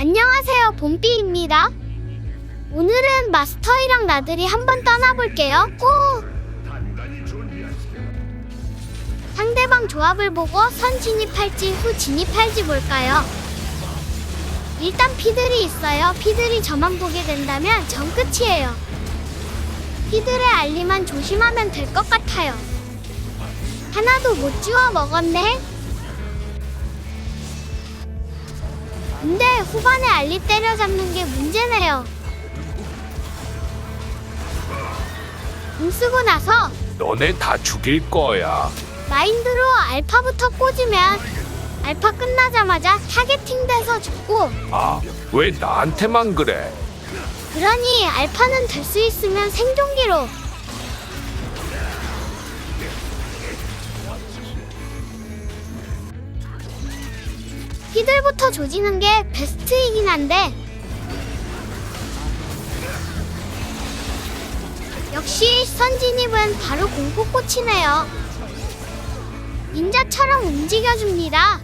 안녕하세요, 봄비입니다. 오늘은 마스터이랑 나들이 한번 떠나볼게요. 고! 상대방 조합을 보고 선 진입할지 후 진입할지 볼까요? 일단 피들이 있어요. 피들이 저만 보게 된다면 전 끝이에요. 피들의 알리만 조심하면 될 것 같아요. 하나도 못 주워 먹었네. 근데 후반에 알리 때려잡는 게 문제네요. 공 쓰고 나서 너네 다 죽일 거야. 마인드로 알파부터 꽂으면 알파 끝나자마자 타겟팅 돼서 죽고 아, 왜 나한테만 그래? 그러니 알파는 될 수 있으면 생존기로 피들부터 조지는 게 베스트이긴 한데. 역시 선진입은 바로 공포 꽂히네요. 닌자처럼 움직여줍니다.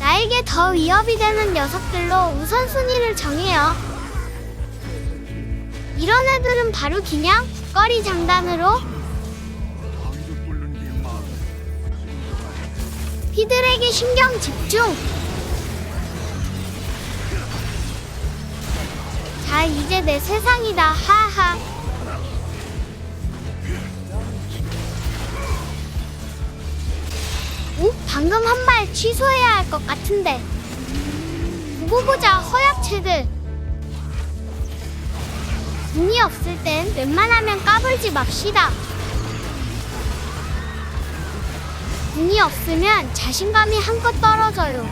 나에게 더 위협이 되는 녀석들로 우선순위를 정해요. 이런 애들은 바로 그냥 거리 장단으로 피들에게 신경 집중. 자, 이제 내 세상이다. 하하. 오, 방금 한 발 취소해야 할 것 같은데. 두고 보자, 허약체들. 운이 없을 땐 웬만하면 까불지 맙시다. 운이 없으면 자신감이 한껏 떨어져요.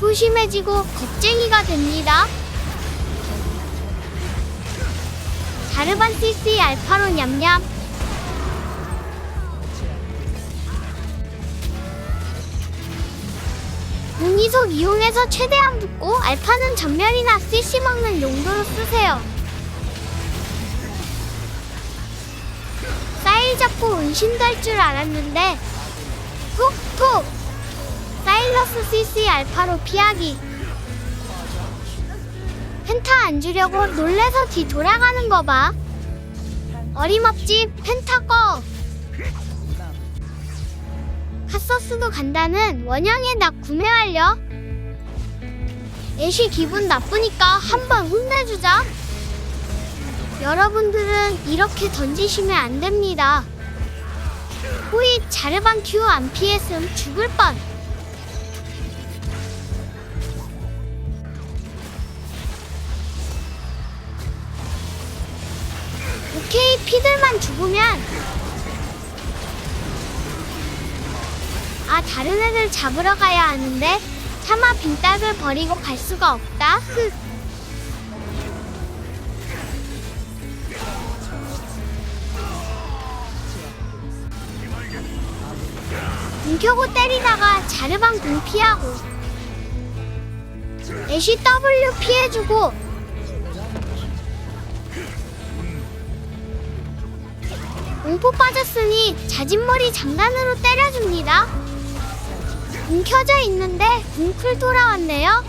소심해지고 겁쟁이가 됩니다. 자르반 CC 알파로 냠냠. 무기속 이용해서 최대한 붙고 알파는 전멸이나 CC 먹는 용도로 쓰세요. 사일 잡고 은신 될 줄 알았는데 톡톡 사일러스 CC 알파로 피하기 펜타 안 주려고 놀래서 뒤 돌아가는 거 봐. 어림없지 펜타 꺼. 카서스도 간다는 원형의 낙 구매 완료. 애쉬 기분 나쁘니까 한번 혼내주자. 여러분들은 이렇게 던지시면 안 됩니다. 호잇 자르반 큐 안 피했음 죽을 뻔. 오케이 피들만 죽으면. 아 다른 애들 잡으러 가야 하는데 차마 빈딱을 버리고 갈 수가 없다? 흑 뭉켜고 때리다가 자르방 공 피하고 애쉬 W 피해주고 공포 빠졌으니 자진머리 장단으로 때려줍니다. 공 켜져 있는데 뭉클 돌아왔네요.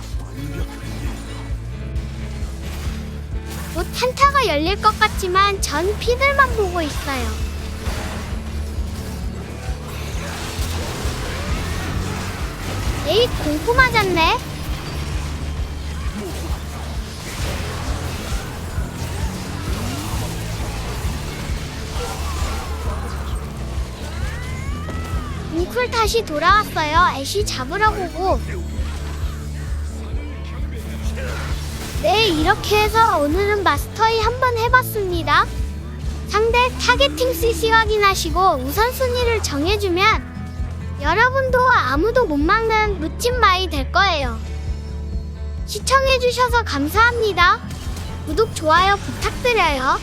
곧 한타가 열릴 것 같지만 전 피들만 보고 있어요. 에잇 공포 맞았네. 뭉클 다시 돌아왔어요. 애쉬 잡으러 보고. 네, 이렇게 해서 오늘은 마스터이 한번 해봤습니다. 상대 타겟팅 CC 확인하시고 우선순위를 정해주면 여러분도 아무도 못 막는 루틴 마이 될 거예요. 시청해주셔서 감사합니다. 구독, 좋아요 부탁드려요.